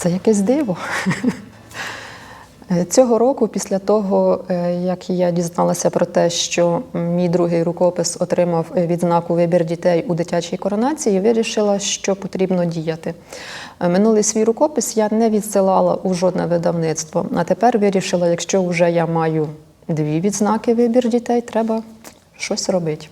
Це якесь диво. Цього року, після того, е, як я дізналася про те, що мій другий рукопис отримав відзнаку вибір дітей у дитячій коронації, вирішила, що потрібно діяти. Е, Минулий свій рукопис я не відсилала у жодне видавництво. А тепер вирішила, якщо вже я маю дві відзнаки вибір дітей, треба щось робити.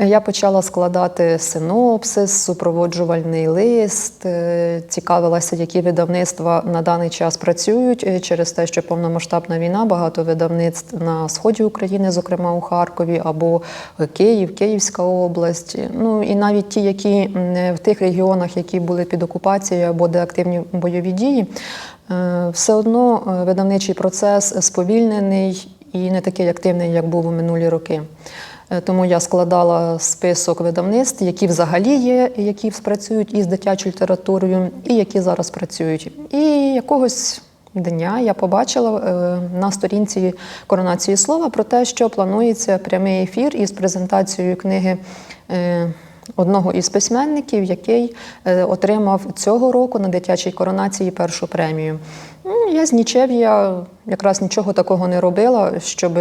Я почала складати синопсис, супроводжувальний лист, е, цікавилася, які видавництва на даний час працюють е, через те, що повномасштабна війна, багато видавництв на сході України, зокрема у Харкові, або Київ, Київська область. Ну і навіть ті, які м, в тих регіонах, які були під окупацією або де активні бойові дії, е, все одно е, видавничий процес сповільнений і не такий активний, як був у минулі роки. Е, Тому я складала список видавництв, які взагалі є, які працюють із дитячою літературою, і які зараз працюють. І якогось дня я побачила е, на сторінці коронації слова про те, що планується прямий ефір із презентацією книги. е, Одного із письменників, який отримав цього року на дитячій коронації першу премію. Ну, Я з нічев'я якраз нічого такого не робила, щоб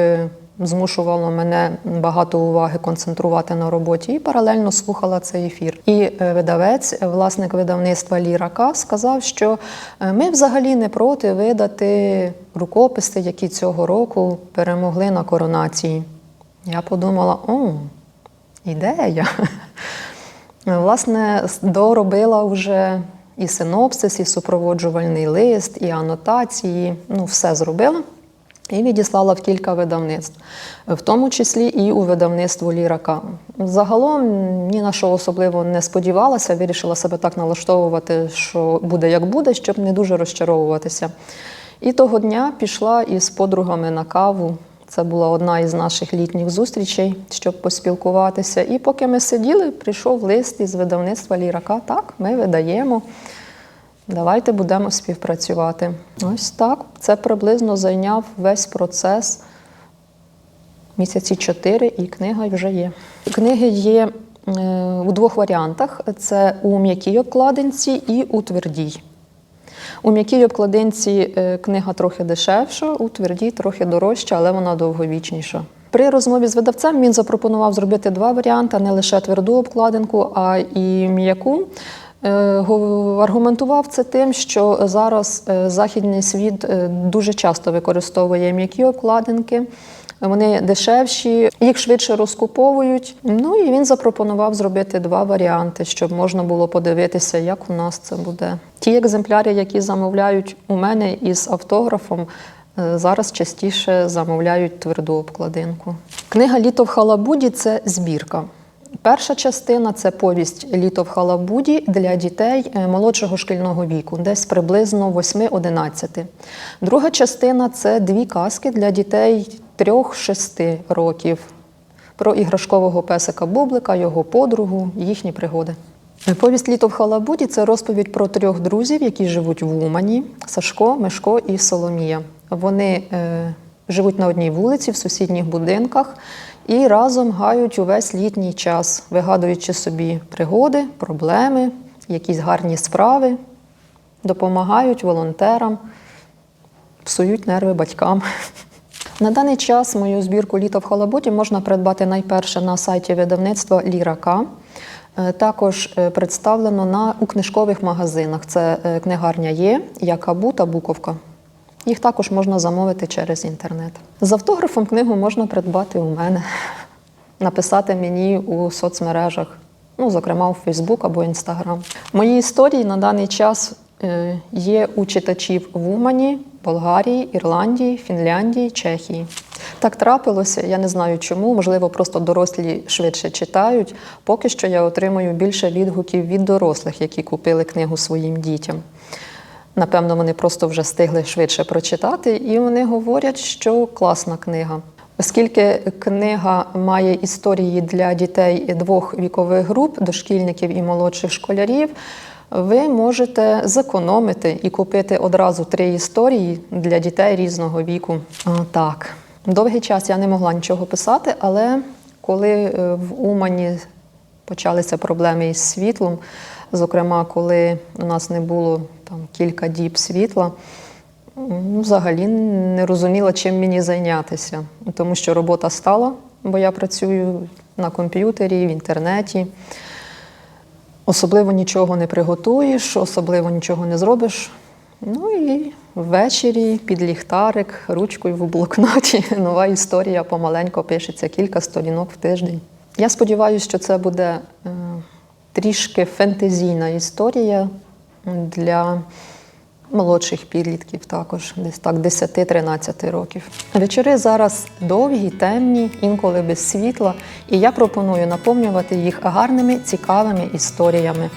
змушувало мене багато уваги концентрувати на роботі і паралельно слухала цей ефір. І е, видавець, е, власник видавництва Лірака, сказав, що е, ми взагалі не проти видати рукописи, які цього року перемогли на коронації. Я подумала: о, ідея. Власне, доробила вже і синопсис, і супроводжувальний лист, і анотації. Ну, все зробила. І відіслала в кілька видавництв, в тому числі і у видавництво Лірака. Загалом ні на що особливо не сподівалася, вирішила себе так налаштовувати, що буде як буде, щоб не дуже розчаровуватися. І того дня пішла із подругами на каву. Це була одна із наших літніх зустрічей, щоб поспілкуватися. І поки ми сиділи, прийшов лист із видавництва Лірака. Так, ми видаємо. Давайте будемо співпрацювати. Ось так. Це приблизно зайняв весь процес місяці чотири, і книга вже є. Книги є е, у двох варіантах: це у м'якій обкладинці і у твердій. У м'якій обкладинці е, книга трохи дешевша, у твердій трохи дорожча, але вона довговічніша. При розмові з видавцем він запропонував зробити два варіанти: не лише тверду обкладинку, а і м'яку. Е, Аргументував це тим, що зараз е, західний світ е, дуже часто використовує м'які обкладинки. Вони дешевші, їх швидше розкуповують. Ну і він запропонував зробити два варіанти, щоб можна було подивитися, як у нас це буде. Ті екземпляри, які замовляють у мене із автографом, зараз частіше замовляють тверду обкладинку. Книга Літо в Халабуді це збірка. Перша частина це повість Літо в Халабуді для дітей е, молодшого шкільного віку, десь приблизно 8-11. Друга частина це дві казки для дітей 3-6 років про іграшкового песика Бублика, його подругу, їхні пригоди. Повість Літо в Халабуді це розповідь про трьох друзів, які живуть в Умані: Сашко, Мишко і Соломія. Вони е, живуть на одній вулиці в сусідніх будинках і разом гають увесь літній час, вигадуючи собі пригоди, проблеми, якісь гарні справи, допомагають волонтерам, псують нерви батькам. На даний час мою збірку Літо в Халабуді можна придбати найперше на сайті видавництва Лірака. Е, Також е, представлено на у книжкових магазинах. Це е, книгарня є, Якабу та Буковка. Їх також можна замовити через інтернет. З автографом книгу можна придбати у мене, написати мені у соцмережах, ну, зокрема у Фейсбук або Інстаграм. Мої історії на даний час е, є у читачів в Умані, Болгарії, Ірландії, Фінляндії, Чехії. Так трапилося, я не знаю чому, можливо, просто дорослі швидше читають. Поки що я отримую більше відгуків від дорослих, які купили книгу своїм дітям. Напевно, вони просто вже встигли швидше прочитати, і вони говорять, що класна книга. Оскільки книга має історії для дітей двох вікових груп, дошкільників і молодших школярів, ви можете зекономити і купити одразу три історії для дітей різного віку. Так, довгий час я не могла нічого писати, але коли е, в Умані почалися проблеми із світлом. Зокрема, коли у нас не було там кілька діб світла, ну, взагалі не розуміла, чим мені зайнятися, тому що робота стала, бо я працюю на комп'ютері, в інтернеті. Особливо нічого не приготуєш, особливо нічого не зробиш. Ну і ввечері під ліхтарик, ручкою в блокноті. Нова історія помаленько пишеться кілька сторінок в тиждень. Я сподіваюся, що це буде е, трішки фентезійна історія для молодших підлітків, також десь так 10-13 років. Вечори зараз довгі, темні, інколи без світла, і я пропоную наповнювати їх гарними, цікавими історіями,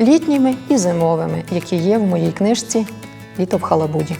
літніми і зимовими, які є в моїй книжці Літо в Халабуді.